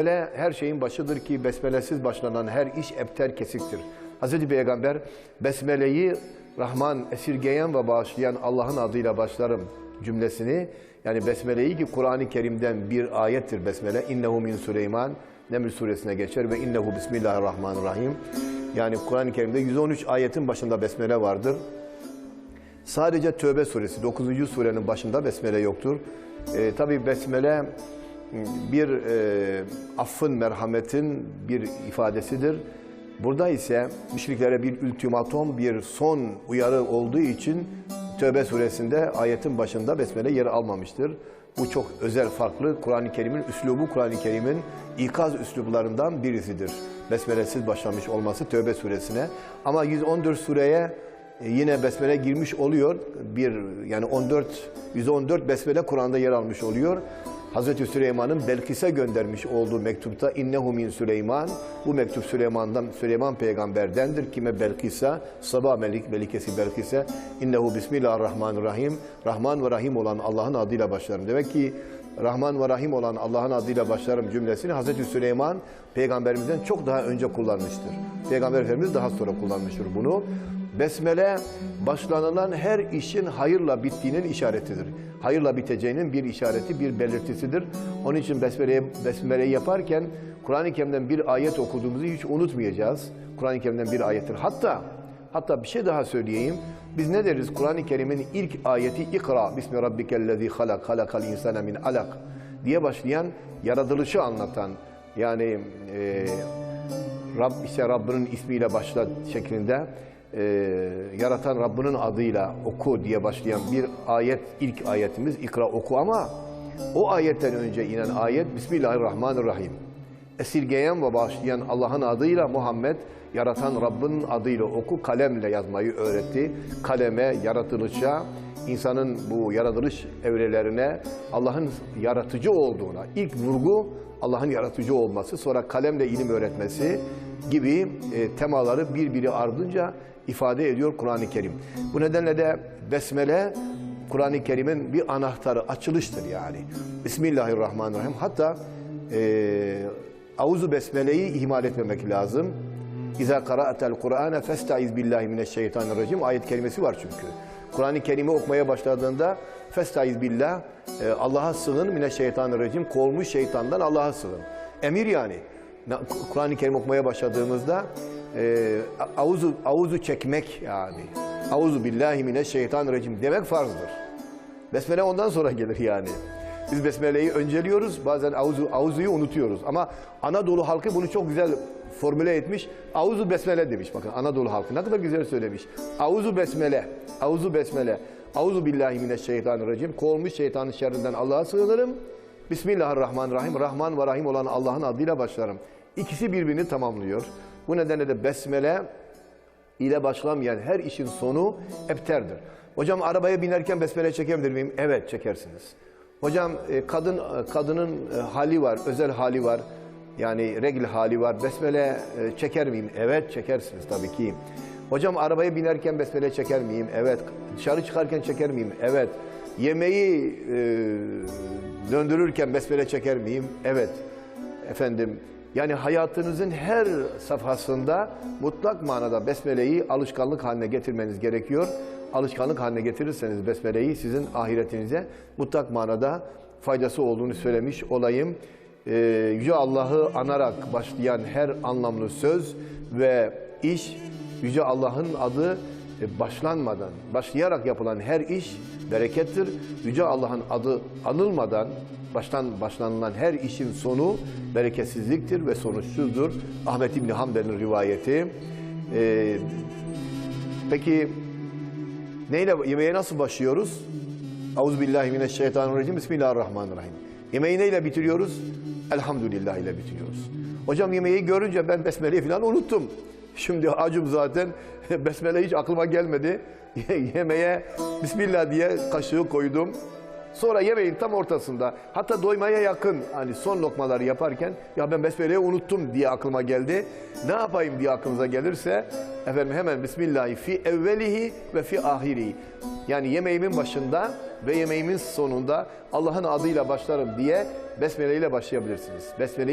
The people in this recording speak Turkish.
Besmele her şeyin başıdır ki besmelesiz başlanan her iş ebter kesiktir. Hazreti Peygamber besmeleyi Rahman esirgeyen ve bağışlayan Allah'ın adıyla başlarım cümlesini yani besmeleyi ki Kur'an-ı Kerim'den bir ayettir besmele. İnnehu min Süleyman Neml suresine geçer ve innehu bismillahirrahmanirrahim. Yani Kur'an-ı Kerim'de 113 ayetin başında besmele vardır. Sadece Tövbe suresi 9. surenin başında besmele yoktur. E, Tabi besmele bir e, affın, merhametin bir ifadesidir. Burada ise müşriklere bir ultimatom, bir son uyarı olduğu için Tövbe suresinde ayetin başında besmele yer almamıştır. Bu çok özel, farklı. Kur'an-ı Kerim'in üslubu, Kur'an-ı Kerim'in ikaz üslublarından birisidir. Besmelesiz başlamış olması Tövbe suresine. Ama 114 sureye e, yine besmele girmiş oluyor. Bir yani 14 114 besmele Kur'an'da yer almış oluyor. Hazreti Süleyman'ın Belkis'e göndermiş olduğu mektupta innehu min Süleyman bu mektup Süleyman'dan Süleyman peygamberdendir kime Belkis'e sabah melik melikesi Belkis'e innehu bismillahirrahmanirrahim Rahman ve Rahim olan Allah'ın adıyla başlarım. Demek ki Rahman ve Rahim olan Allah'ın adıyla başlarım cümlesini Hazreti Süleyman peygamberimizden çok daha önce kullanmıştır. Peygamber Efendimiz daha sonra kullanmıştır bunu. Besmele başlanılan her işin hayırla bittiğinin işaretidir. Hayırla biteceğinin bir işareti, bir belirtisidir. Onun için besmeleyi, besmeleyi yaparken Kur'an-ı Kerim'den bir ayet okuduğumuzu hiç unutmayacağız. Kur'an-ı Kerim'den bir ayettir. Hatta hatta bir şey daha söyleyeyim. Biz ne deriz? Kur'an-ı Kerim'in ilk ayeti İkra bismi rabbikellezî halak halakal insane min alak diye başlayan yaratılışı anlatan yani e, Rab işte Rabbinin ismiyle başla şeklinde e, yaratan Rabbinin adıyla oku diye başlayan bir ayet ilk ayetimiz ikra oku ama o ayetten önce inen ayet Bismillahirrahmanirrahim. Esirgeyen ve bağışlayan Allah'ın adıyla Muhammed yaratan Rabbinin adıyla oku kalemle yazmayı öğretti. Kaleme, yaratılışa, insanın bu yaratılış evrelerine Allah'ın yaratıcı olduğuna ilk vurgu Allah'ın yaratıcı olması, sonra kalemle ilim öğretmesi gibi e, temaları birbiri ardınca ifade ediyor Kur'an-ı Kerim. Bu nedenle de Besmele Kur'an-ı Kerim'in bir anahtarı, açılıştır yani. Bismillahirrahmanirrahim. Hatta e, Auzu Besmele'yi ihmal etmemek lazım. İza qara'atel Kur'ane festaiz billahi mineşşeytanirracim ayet kelimesi var çünkü. Kuran-ı Kerim'i okumaya başladığında festaiz billah e, Allah'a sığın mineşşeytanirracim kovulmuş şeytandan Allah'a sığın. Emir yani. Kur'an-ı Kerim okumaya başladığımızda e, avuzu, avuzu çekmek yani. Auzu billahi mineşşeytanirracim demek farzdır. Besmele ondan sonra gelir yani. Biz besmeleyi önceliyoruz, bazen avuzu, avuzuyu unutuyoruz. Ama Anadolu halkı bunu çok güzel formüle etmiş. Avuzu besmele demiş bakın Anadolu halkı. Ne kadar güzel söylemiş. Avuzu besmele, avuzu besmele. Auzu billahi mineşşeytanirracim. Kovulmuş şeytanın şerrinden Allah'a sığınırım. Bismillahirrahmanirrahim. Rahman ve Rahim olan Allah'ın adıyla başlarım. İkisi birbirini tamamlıyor. Bu nedenle de besmele ile başlamayan her işin sonu ebterdir. Hocam arabaya binerken besmele çekebilir miyim? Evet çekersiniz. Hocam e, kadın e, kadının e, hali var, özel hali var. Yani regl hali var. Besmele çeker miyim? Evet çekersiniz tabii ki. Hocam arabaya binerken besmele çeker miyim? Evet. Dışarı çıkarken çeker miyim? Evet. Yemeği e, döndürürken besmele çeker miyim? Evet. Efendim yani hayatınızın her safhasında mutlak manada besmeleyi alışkanlık haline getirmeniz gerekiyor. Alışkanlık haline getirirseniz besmeleyi sizin ahiretinize mutlak manada faydası olduğunu söylemiş olayım. Ee, Yüce Allah'ı anarak başlayan her anlamlı söz ve iş Yüce Allah'ın adı e, başlanmadan, başlayarak yapılan her iş berekettir. Yüce Allah'ın adı anılmadan baştan başlanılan her işin sonu bereketsizliktir ve sonuçsuzdur. Ahmet İbni Hanbel'in rivayeti. Ee, peki neyle yemeğe nasıl başlıyoruz? Euzubillahimineşşeytanirracim. Bismillahirrahmanirrahim. Yemeği neyle bitiriyoruz? Elhamdülillah ile bitiriyoruz. Hocam yemeği görünce ben besmeleyi falan unuttum. Şimdi acım zaten besmele hiç aklıma gelmedi. Yemeğe Bismillah diye kaşığı koydum. Sonra yemeğin tam ortasında hatta doymaya yakın hani son lokmaları yaparken ya ben besmeleyi unuttum diye aklıma geldi. Ne yapayım diye aklınıza gelirse efendim hemen Bismillahi fi evvelihi ve fi ahirihi. Yani yemeğimin başında ve yemeğimin sonunda Allah'ın adıyla başlarım diye besmele ile başlayabilirsiniz. Besmeleyi